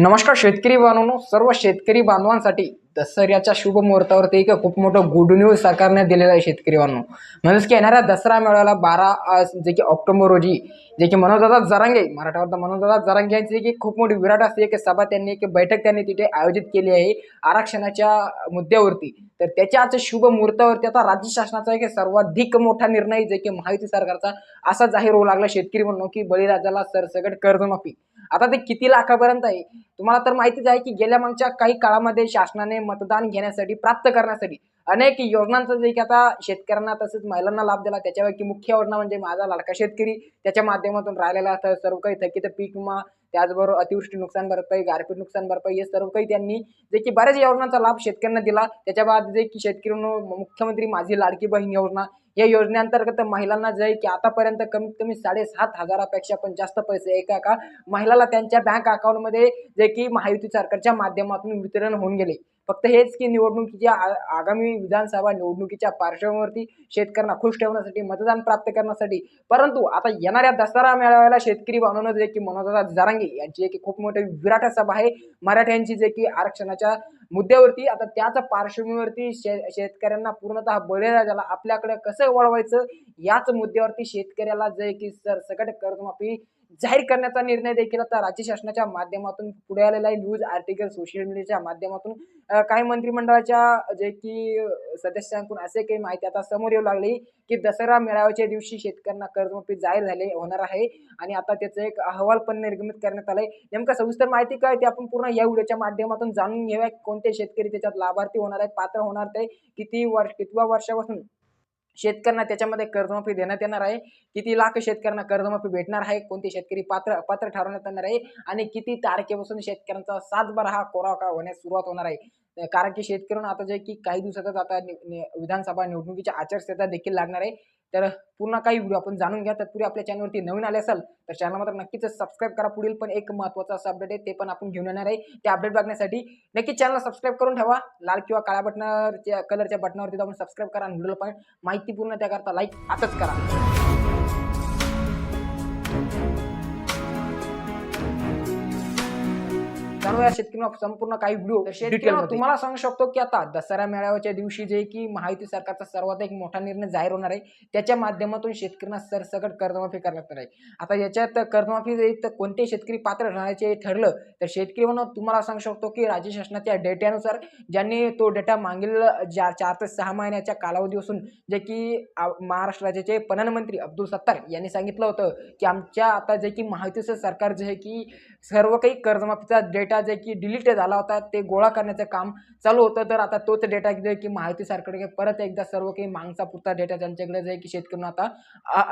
नमस्कार शेतकरी बांधवांनो सर्व शेतकरी बांधवांसाठी दसऱ्याच्या शुभ मुहूर्तावरती एक खूप मोठं गुड न्यूज सरकारने दिलेलं आहे शेतकरी बांधव म्हणजेच की येणाऱ्या दसरा मेळाव्याला बारा जे की ऑक्टोबर रोजी जे की मनोजदादा जरांगे मराठावर मनोजदादा जरांगे यांची जी की खूप मोठी विराट असते एक सभा त्यांनी एक बैठक त्यांनी तिथे आयोजित केली आहे आरक्षणाच्या मुद्द्यावरती. तर त्याच्या आज शुभ मुहूर्तावरती आता राज्य शासनाचा एक सर्वाधिक मोठा निर्णय जे की महायुती सरकारचा असा जाहीर होऊ लागला. शेतकरी म्हणून की बळीराजाला सरसकट कर्जमाफी. आता ते किती लाखापर्यंत आहे तुम्हाला तर माहितीच आहे की गेल्या मागच्या काही काळामध्ये शासनाने मतदान घेण्यासाठी प्राप्त करण्यासाठी अनेक योजनांचा जे की आता शेतकऱ्यांना तसेच महिलांना लाभ दिला. त्याच्यापैकी मुख्य योजना म्हणजे माझा लाडका शेतकरी. त्याच्या माध्यमातून राहिलेला असतं सर्व काही थकीत पीक विमा त्याचबरोबर अतिवृष्टी नुकसान भरपाई गारपीट नुकसान भरपाई हे सर्व काही त्यांनी जे की बऱ्याच योजनांचा लाभ शेतकऱ्यांना दिला. त्याच्या बाद जे की शेतकरी मुख्यमंत्री माझी लाडकी बहीण योजना या योजनेअंतर्गत महिलांना जे की आतापर्यंत कमीत कमी साडेसात हजारापेक्षा पण जास्त पैसे एका एका महिलाला त्यांच्या बँक अकाउंटमध्ये जे की महायुती सरकारच्या माध्यमातून वितरण होऊन गेले. फक्त हेच की निवडणुकीच्या आ- आगामी विधानसभा निवडणुकीच्या पार्श्वभूमीवरती शेतकऱ्यांना खुश ठेवण्यासाठी मतदान प्राप्त करण्यासाठी परंतु आता येणाऱ्या दसरा मेळाव्याला शेतकरी बनवणं जे की मनोजदा जारांगे यांची एक खूप मोठी विराट सभा आहे. मराठ्यांची जे की आरक्षणाच्या मुद्द्यावरती आता त्याच पार्श्वभूमीवरती शे शेतकऱ्यांना पूर्णतः बळीराजाला आपल्याकडे कसं वळवायचं याच मुद्द्यावरती शेतकऱ्याला जे की सर सरसकट कर्जमाफी जाहीर करण्याचा निर्णय देखील आता राज्य शासनाच्या माध्यमातून पुढे आलेला आहे. न्यूज आर्टिकल सोशल मीडियाच्या माध्यमातून काही मंत्रिमंडळाच्या जे की सदस्यांकडून असे काही माहिती आता समोर येऊ लागली की दसरा मेळाव्याच्या दिवशी शेतकऱ्यांना कर्जमाफी जाहीर झाले होणार आहे. आणि आता त्याचं एक अहवाल पण निर्गमित करण्यात आलाय. नेमकं सविस्तर माहिती काय ते आपण पूर्ण या व्हिडिओच्या माध्यमातून जाणून घेऊया कोणते शेतकरी त्याच्यात लाभार्थी होणार आहेत पात्र होणार ते किती वर्ष कितव्या वर्षापासून शेतकऱ्यांना त्याच्यामध्ये कर्जमाफी देण्यात येणार आहे. किती लाख शेतकऱ्यांना कर्जमाफी भेटणार आहे? कोणते शेतकरी पात्र पात्र ठरवण्यात येणार आहे? आणि किती तारखेपासून शेतकऱ्यांचा सातभर हा कोरावका होण्यास सुरुवात होणार आहे? कारण की शेतकऱ्यांना आता जे की काही दिवसातच आता विधानसभा निवडणुकीची आचारसंहिता देखील लागणार आहे. तर पूर्ण काही व्हिडिओ आपण जाणून घ्या. तत्पूर्वी आपल्या चॅनलवरती नवीन आले असाल तर चॅनल मात्र नक्कीच सबस्क्राईब करा. पुढील पण एक महत्त्वाचा असं अपडेट आहे ते पण आपण घेऊन येणार आहे. ते अपडेट बघण्यासाठी नक्की चॅनल सबस्क्राईब करून ठेवा. लाल किंवा काळ्या बटनावरच्या कलरच्या बटनावरती आपण सबस्क्राईब करा. आणि व्हिडिओला पण माहिती पूर्ण त्याकरता लाईक आताच करा. जाणूया शेतकरी संपूर्ण काही व्हिडिओ शेतकरी तुम्हाला सांगू शकतो की आता दसरा मेळाव्याच्या दिवशी जे की महायुती सरकारचा सर्वात एक मोठा निर्णय जाहीर होणार आहे त्याच्या माध्यमातून शेतकऱ्यांना सरसकट कर्जमाफी करण्यात येणार आहे. आता याच्यात कर्जमाफी जरी तर कोणते शेतकरी पात्र राहण्याचे ठरलं तर शेतकरी म्हणून तुम्हाला सांगू शकतो की राज्य शासनाच्या डेट्यानुसार ज्यांनी तो डेटा मागील चार ते सहा महिन्याच्या कालावधीपासून जे की महाराष्ट्र राज्याचे पणन मंत्री अब्दुल सत्तार यांनी सांगितलं होतं की आमच्या आता जे की महायुतीचं सरकार जे आहे की सर्व काही कर्जमाफीचा डेटा जे की डिलीट झाला होता ते गोळा करण्याचं काम चालू होतं. तर आता तोच डेटा जे की माहिती सरकारकडे परत एकदा सर्व काही मागचा पुरता डेटा त्यांच्याकडे जे की शेतकऱ्यांना आता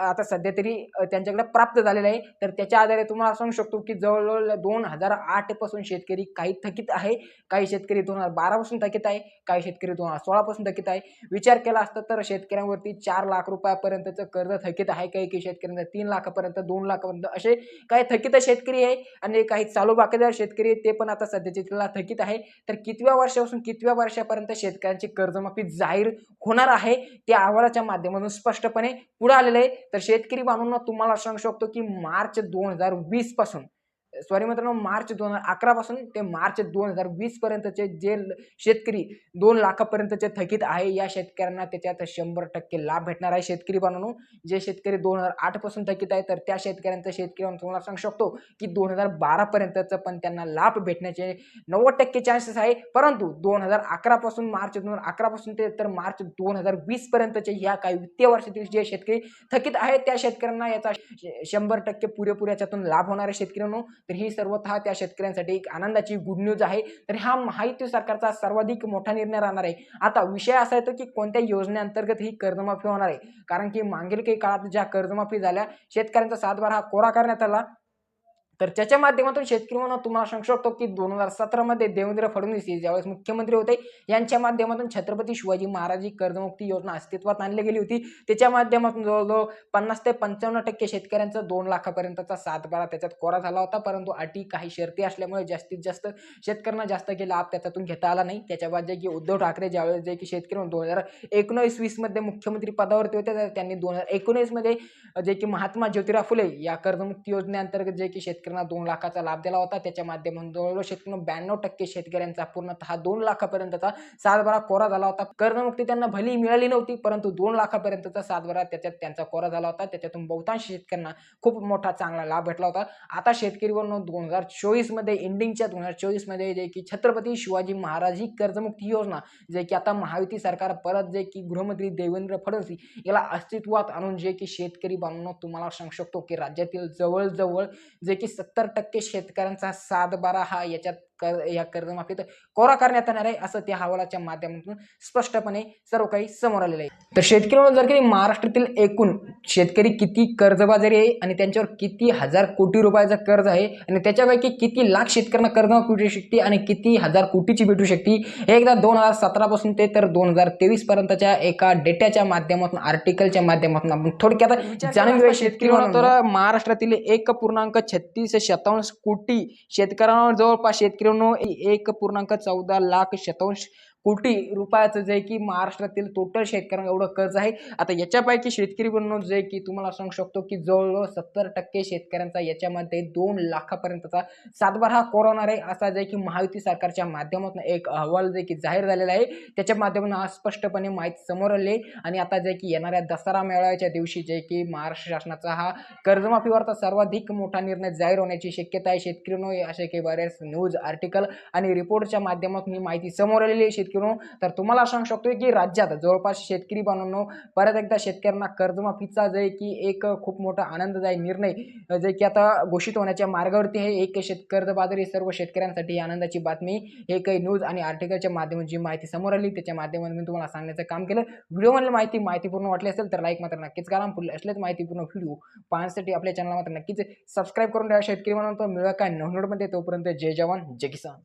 आता सध्या तरी त्यांच्याकडे प्राप्त झालेला आहे. तर त्याच्या आधारे तुम्हाला सांगू शकतो की जवळजवळ दोन हजार आठपासून शेतकरी काही थकीत आहे काही शेतकरी दोन हजार बारापासून थकीत आहे काही शेतकरी दोन हजार सोळापासून थकीत आहे. विचार केला असता तर शेतकऱ्यांवरती चार लाख रुपयापर्यंतचं कर्ज थकीत आहे काही काही शेतकऱ्यांना तीन लाखापर्यंत दोन लाखापर्यंत असे काही थकीत शेतकरी आहे आणि काही चालू बाकीदार शेतकरी ते पण आता सध्याचे तिला थकीत आहे. तर कितव्या वर्षापासून कितव्या वर्षापर्यंत शेतकऱ्यांची कर्जमाफी जाहीर होणार आहे? ते अहवालाच्या माध्यमातून स्पष्टपणे पुढे आलेलं आहे. तर शेतकरी बांधवांना तुम्हाला सांगू शकतो की मार्च दोन हजार वीसपासून सॉरी मित्रांनो मार्च दोन हजार अकरापासून ते मार्च दोन हजार वीसपर्यंतचे जे शेतकरी दोन लाखापर्यंतचे थकीत आहे या शेतकऱ्यांना त्याच्यात शंभर टक्के लाभ भेटणार आहे. शेतकरी बनवून जे शेतकरी दोन हजार आठपासून थकीत आहे तर त्या शेतकऱ्यांचं शेतकरी तुम्हाला सांगू शकतो की दोन हजार बारापर्यंतचं पण त्यांना लाभ भेटण्याचे नव्वद टक्के चान्सेस आहे. परंतु दोन हजार अकरापासून मार्च दोन हजार अकरापासून ते तर मार्च दोन हजार वीसपर्यंतचे ह्या काही वित्तीय वर्षातील जे शेतकरी थकीत आहेत त्या शेतकऱ्यांना याचा शंभर टक्के पुरेपूर याच्यातून लाभ होणार आहे. शेतकऱ्यांनो तर ही सर्वतः त्या शेतकऱ्यांसाठी एक आनंदाची गुड न्यूज आहे. तर हा महायुती सरकारचा सर्वाधिक मोठा निर्णय राहणार आहे. आता विषय असा येतो की कोणत्या योजनेअंतर्गत ही कर्जमाफी होणार आहे? कारण की मागील काही काळात ज्या कर्जमाफी झाल्या शेतकऱ्यांचा सातबारा हा कोरा करण्यात आला. तर त्याच्या माध्यमातून शेतकरी म्हणून तुम्हाला सांगू शकतो की दोन हजार सतरामध्ये देवेंद्र फडणवीस ज्यावेळेस मुख्यमंत्री होते यांच्या माध्यमातून छत्रपती शिवाजी महाराज ही कर्जमुक्ती योजना अस्तित्वात आणली गेली होती. त्याच्या माध्यमातून जवळजवळ पन्नास ते पंचावन्न टक्के शेतकऱ्यांचा दोन लाखापर्यंतचा सातबारा त्याच्यात कोरा झाला होता. परंतु अटी काही शर्ती असल्यामुळे जास्तीत जास्त शेतकऱ्यांना जास्त काही लाभ त्याच्यातून घेता आला नाही. त्याच्या बाद जे की उद्धव ठाकरे ज्यावेळेस जे की शेतकरी म्हणून दोन हजार एकोणीस वीसमध्ये मुख्यमंत्री पदावरती होते तर त्यांनी दोन हजार एकोणीसमध्ये जे की महात्मा ज्योतिराव फुले या कर्जमुक्ती योजनेअंतर्गत जे की शेतकरी शेतकऱ्यांना दोन लाखाचा लाभ दिला होता. त्याच्या माध्यमातून जवळजवळ शेतकऱ्यांना ब्याण्णव टक्के शेतकऱ्यांचा पूर्णतः दोन लाखापर्यंतचा सातबारा कोरा झाला होता. कर्जमुक्ती त्यांना भली मिळाली नव्हती परंतु दोन लाखापर्यंतचा सातबारा त्याच्यात त्यांचा कोरा झाला होता. त्याच्यातून बहुतांश शेतकऱ्यांना खूप मोठा चांगला लाभ भेटला होता. आता शेतकरी दोन हजार चोवीसमध्ये एंडिंगच्या दोन हजार चोवीसमध्ये जे की छत्रपती शिवाजी महाराज ही कर्जमुक्ती योजना जे की आता महायुती सरकार परत जे की गृहमंत्री देवेंद्र फडणवीस याला अस्तित्वात आणून जे की शेतकरी बांधून तुम्हाला सांगू शकतो की राज्यातील जवळजवळ जे की सत्तर टक्के शेतकऱ्यांचा सातबारा हा याच्यात कर या कर्जमाफीत कोरा करण्यात येणार आहे असं त्या हवालाच्या माध्यमातून स्पष्टपणे सर्व काही समोर आलेलं आहे. तर शेतकरी म्हणून जर की महाराष्ट्रातील एकूण शेतकरी किती कर्जबाजारी आहे आणि त्यांच्यावर किती हजार कोटी रुपयाचं कर्ज आहे आणि त्याच्यापैकी किती लाख शेतकऱ्यांना कर्जमाफी भेटू शकते आणि किती हजार कोटीची भेटू शकते हे एकदा दोन हजार सतरापासून ते तर दोन हजार तेवीस पर्यंतच्या एका डेटाच्या माध्यमातून आर्टिकलच्या माध्यमातून आपण थोडक्यात जाणून घेऊया शेतकरी म्हणून. तर महाराष्ट्रातील एक पूर्णांक छत्तीस शतांश कोटी शेतकऱ्यांवर जवळपास शेतकऱ्यांनो एक पूर्णांक चौदा लाख शतांश कोटी रुपयाचं जे की महाराष्ट्रातील टोटल शेतकऱ्यांना एवढं कर्ज आहे. आता याच्यापैकी शेतकरी बनणं जे की तुम्हाला सांगू शकतो की जवळजवळ सत्तर टक्के शेतकऱ्यांचा याच्यामध्ये दोन लाखापर्यंतचा सातबार हा कोरोना आहे असा जे की महायुती सरकारच्या माध्यमातून एक अहवाल जे की जाहीर झालेला आहे. त्याच्या माध्यमातून आज स्पष्टपणे माहिती समोर आली आहे आणि आता जे की येणाऱ्या दसरा मेळाव्याच्या दिवशी जे की महाराष्ट्र शासनाचा हा कर्जमाफीवरचा सर्वाधिक मोठा निर्णय जाहीर होण्याची शक्यता आहे. शेतकरी असे काही बरेच न्यूज आर्टिकल आणि रिपोर्टच्या माध्यमातून ही माहिती समोर आलेली आहे. शेतकरी तर तुम्हाला सांगू शकतोय की राज्यात जवळपास शेतकरी बनवणं परत एकदा शेतकऱ्यांना कर्जमाफीचा जे की एक खूप मोठा आनंददायी निर्णय जे की आता घोषित होण्याच्या मार्गावरती हे एक शेत कर्जबाजारी सर्व शेतकऱ्यांसाठी आनंदाची बातमी. हे काही न्यूज आणि आर्टिकलच्या माध्यमातून जी माहिती समोर आली त्याच्या माध्यमातून मी तुम्हाला सांगण्याचं काम केलं. व्हिडिओमधली माहिती माहितीपूर्ण वाटली असेल तर लाईक मात्र नक्कीच करा. पुढे असलेच माहितीपूर्ण व्हिडिओ पाहण्यासाठी आपल्या चॅनलला मात्र नक्कीच सबस्क्राईब करून ठेवा. शेतकरी म्हणून तो मिळवा काय नवनोडमध्ये तोपर्यंत जय जवान जय किसान.